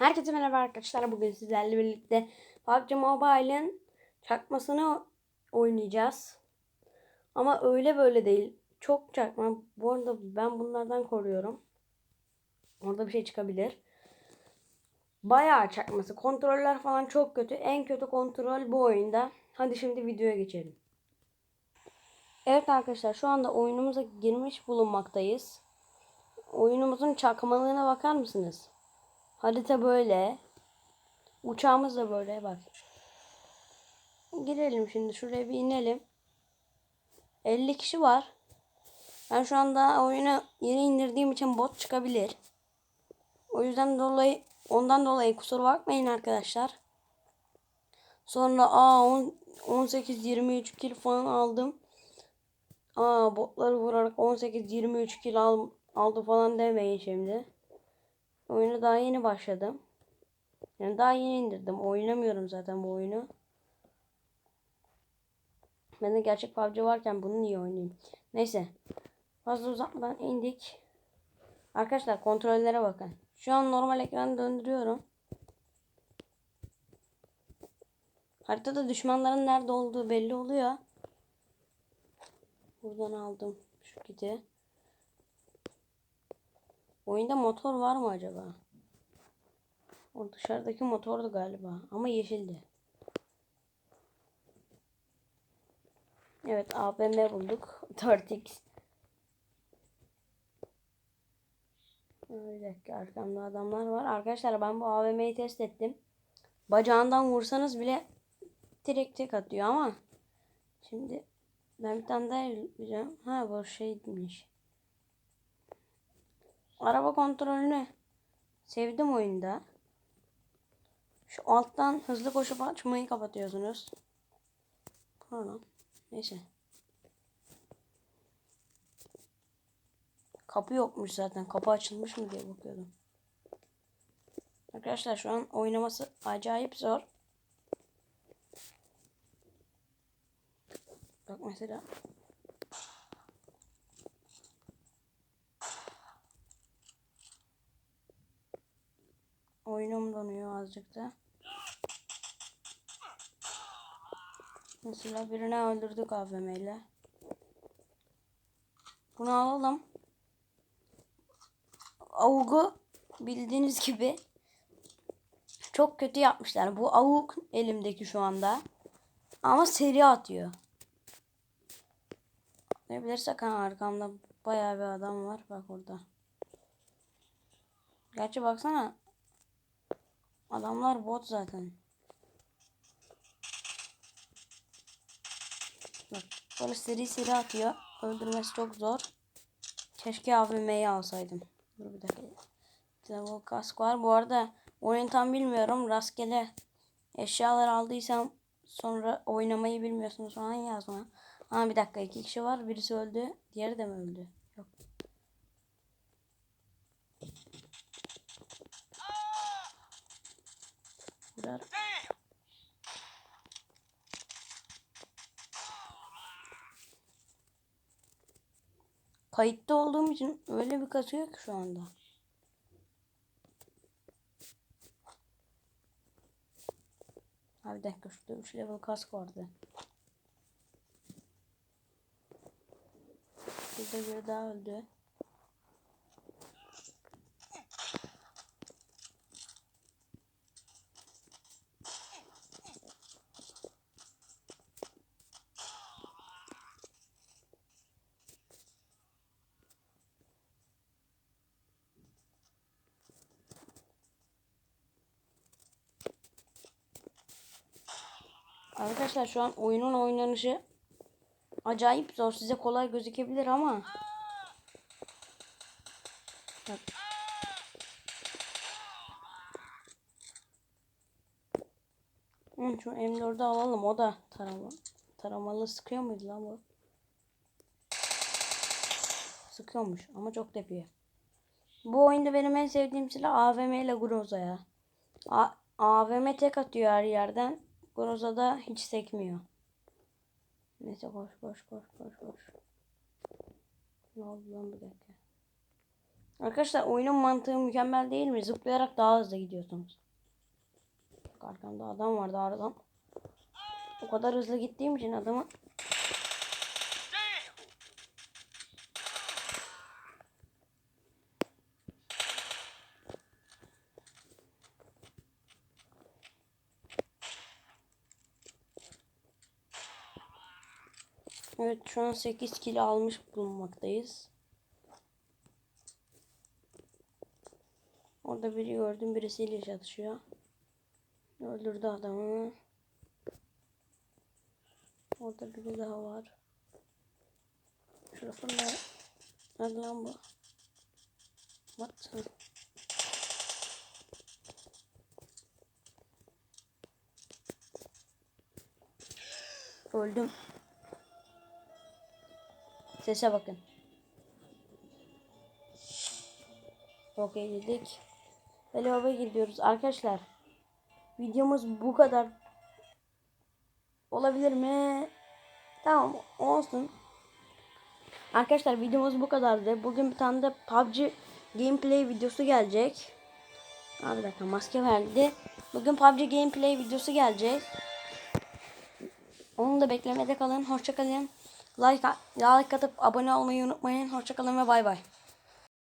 Herkese merhaba arkadaşlar. Bugün sizlerle birlikte PUBG Mobile'ın çakmasını oynayacağız. Ama öyle böyle değil. Çok çakma. Bu arada ben bunlardan koruyorum. Orada bir şey çıkabilir. Bayağı çakması. Kontroller falan çok kötü. En kötü kontrol bu oyunda. Hadi şimdi videoya geçelim. Evet arkadaşlar şu anda oyunumuza girmiş bulunmaktayız. Oyunumuzun çakmalığına bakar mısınız? Harita böyle. Uçağımız da böyle bak. Girelim şimdi şuraya bir inelim. 50 kişi var. Ben şu anda oyunu yeni indirdiğim için bot çıkabilir. O yüzden dolayı ondan dolayı kusura bakmayın arkadaşlar. Sonra aa 18 23 kill falan aldım. Aa botları vurarak 18 23 kill al, aldı falan demeyin şimdi. Oyuna daha yeni başladım. Yani daha yeni indirdim. Oynamıyorum zaten bu oyunu. Ben de gerçek PUBG varken bunu niye oynayayım? Neyse. Fazla uzatmadan indik. Arkadaşlar kontrollere bakın. Şu an normal ekranı döndürüyorum. Haritada düşmanların nerede olduğu belli oluyor. Buradan aldım şu kiti. Oyunda motor var mı acaba? O dışarıdaki motordu galiba ama yeşildi. Evet AVM bulduk. 4x. Bir dakika arkamda adamlar var. Arkadaşlar ben bu AVM'yi test ettim. Bacağından vursanız bile direkt tek atıyor ama şimdi ben bir tane daha yapacağım. Ha bu şeymiş. Araba kontrolünü sevdim oyunda. Şu alttan hızlı koşup açmayı kapatıyorsunuz. Pardon. Neyse. Kapı yokmuş zaten. Kapı açılmış mı diye bakıyordum. Arkadaşlar şu an oynaması acayip zor. Bak mesela Oyunum donuyor azıcık da. Mesela birini öldürdük AVM ile. Bunu alalım. Avugu bildiğiniz gibi çok kötü yapmışlar. Bu avuk elimdeki şu anda. Ama seri atıyor. Ne bilirsek ha arkamda bayağı bir adam var. Bak orada. Gerçi baksana Adamlar bot zaten. Bak böyle seri seri atıyor. Öldürmesi çok zor. Keşke AVM'yi alsaydım. Dur bir dakika. Level kask var. Bu arada oyun tam bilmiyorum. Rastgele eşyalar aldıysam sonra oynamayı bilmiyorsunuz falan yazma. Ama bir dakika iki kişi var. Birisi öldü. Diğeri de mi öldü? Yok. Vurar. Kayıtta olduğum için öyle bir kasıyor ki şu anda. Abi bir dakika şurada 3 level kask vardı. Burada biri daha öldü. Arkadaşlar şu an oyunun oynanışı acayip zor. Size kolay gözükebilir ama. Bak. Şu M4'ü alalım. O da tarama. Taramalı sıkıyor muydu lan bu? Sıkıyormuş ama çok tepiyor. Bu oyunda benim en sevdiğim silah AVM ile Groza ya. A AVM tek atıyor her yerden. Groza da hiç sekmiyor. Neyse koş koş koş koş koş. Ne oldu lan bir dakika. Arkadaşlar oyunun mantığı mükemmel değil mi? Zıplayarak daha hızlı gidiyorsunuz. Arkamda adam vardı aradan. O kadar hızlı gittiğim için adamı Evet şu an 8 kilo almış bulunmaktayız. Orada biri gördüm birisiyle çatışıyor. Öldürdü adamı. Orada biri daha var. Şurası ne? Nerede lan bu? What? Öldüm. Sese bakın. Okey dedik. Ve lavaboya gidiyoruz. Arkadaşlar videomuz bu kadar olabilir mi? Tamam olsun. Arkadaşlar videomuz bu kadardı. Bugün bir tane de PUBG gameplay videosu gelecek. Abi bir dakika maske verdi. Bugün PUBG gameplay videosu gelecek. Onu da beklemede kalın. Hoşça kalın. Like, like atıp abone olmayı unutmayın. Hoşça kalın ve bay bay.